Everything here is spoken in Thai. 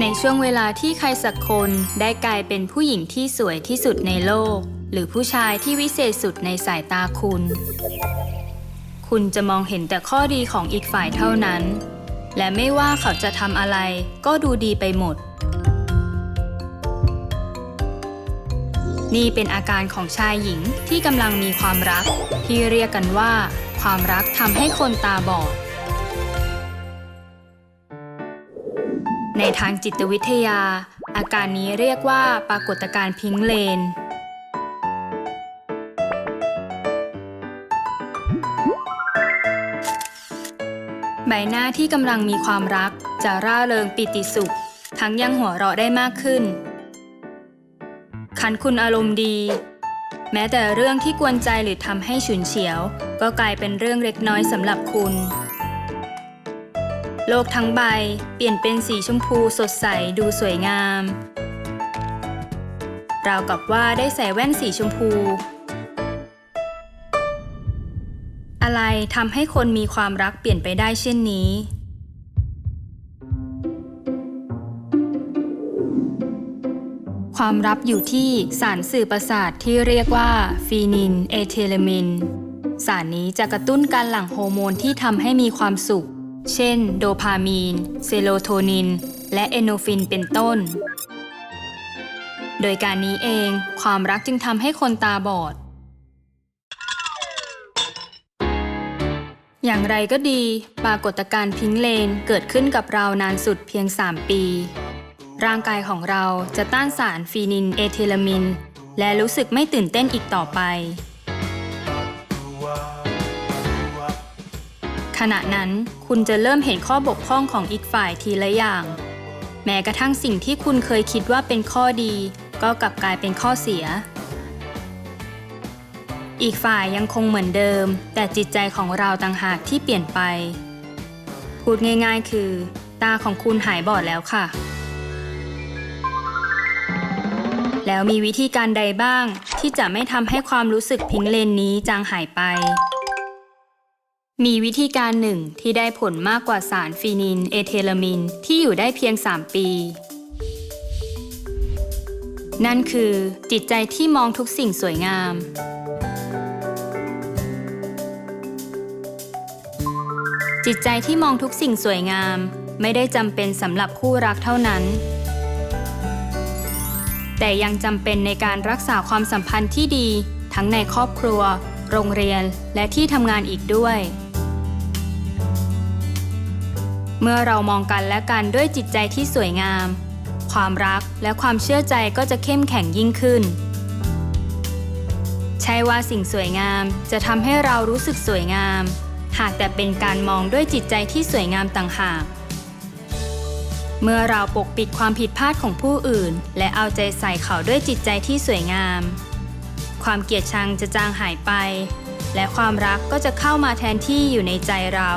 ในช่วงเวลาที่ใครสักคนได้กลายเป็นผู้หญิงที่สวยที่สุดในโลก หรือผู้ชายที่วิเศษสุดในสายตาคุณ คุณจะมองเห็นแต่ข้อดีของอีกฝ่ายเท่านั้น และไม่ว่าเขาจะทำอะไรก็ดูดีไปหมด นี่เป็นอาการของชายหญิงที่กำลังมีความรัก ที่เรียกกันว่า ความรักทำให้คนตาบอด ในทางจิตวิทยา อาการนี้เรียกว่าปรากฏการณ์พิงเลน ใบหน้าที่กำลังมีความรักจะร่าเริงปิติสุข ทั้งยังหัวเราะได้มากขึ้น คันคุณอารมณ์ดี แม้แต่เรื่องที่กวนใจหรือทำให้ฉุนเฉียว ก็กลายเป็นเรื่องเล็กน้อยสำหรับคุณ โลกทั้งใบเปลี่ยนเป็นสีชมพูสดใสดูสวยงาม ราวกับว่าได้ใส่แว่นสีชมพู อะไรทำให้คนมีความรักเปลี่ยนไปได้เช่นนี้ ความลับอยู่ที่สารสื่อประสาทที่เรียกว่าฟีนิน เอเทเลมิน สารนี้จะกระตุ้นการหลั่งโฮอร์โมนที่ทำให้มีความสุข เช่น โดพามีน เซโรโทนิน และเอโนฟินเป็นต้น โดยการนี้เองความรักจึงทำให้คนตาบอด อย่างไรก็ดี ปรากฏการณ์พิงเลนเกิดขึ้นกับเรานานสุดเพียง 3 ปี ร่างกายของเราจะต้านสารฟีนินเอทิลามิน และรู้สึกไม่ตื่นเต้นอีกต่อไป ณะนั้นคุณจะเริ่มเห็นข้อบกพร่องของอีกฝ่ายทีละอย่าง แม้กระทั่งสิ่งที่คุณเคยคิดว่าเป็นข้อดี ก็กลับกลายเป็นข้อเสีย อีกฝ่ายยังคงเหมือนเดิม แต่จิตใจของเราต่างหากที่เปลี่ยนไป พูดง่ายๆ คือ ตาของคุณหายบอดแล้วค่ะ แล้วมีวิธีการใดบ้างที่จะไม่ทำให้ความรู้สึกพิงเลนนี้จางหายไป มีวิธีการหนึ่งที่ได้ผลมากกว่าสารฟีนินเอเทลามินที่อยู่ได้เพียง 3 ปี นั่นคือจิตใจที่มองทุกสิ่งสวยงาม จิตใจที่มองทุกสิ่งสวยงาม ไม่ได้จำเป็นสำหรับคู่รักเท่านั้น แต่ยังจำเป็นในการรักษาความสัมพันธ์ที่ดีทั้งในครอบครัวโรงเรียนและที่ทำงานอีกด้วย เมื่อเรามองกันและกันด้วยจิตใจที่สวยงาม ความรักและความเชื่อใจก็จะเข้มแข็งยิ่งขึ้น ใช่ว่าสิ่งสวยงามจะทำให้เรารู้สึกสวยงาม หากแต่เป็นการมองด้วยจิตใจที่สวยงามต่างหากเมื่อเราปกปิดความผิดพลาดของผู้อื่น และเอาใจใส่เขาด้วยจิตใจที่สวยงาม ความเกลียดชังจะจางหายไป และความรักก็จะเข้ามาแทนที่อยู่ในใจเรา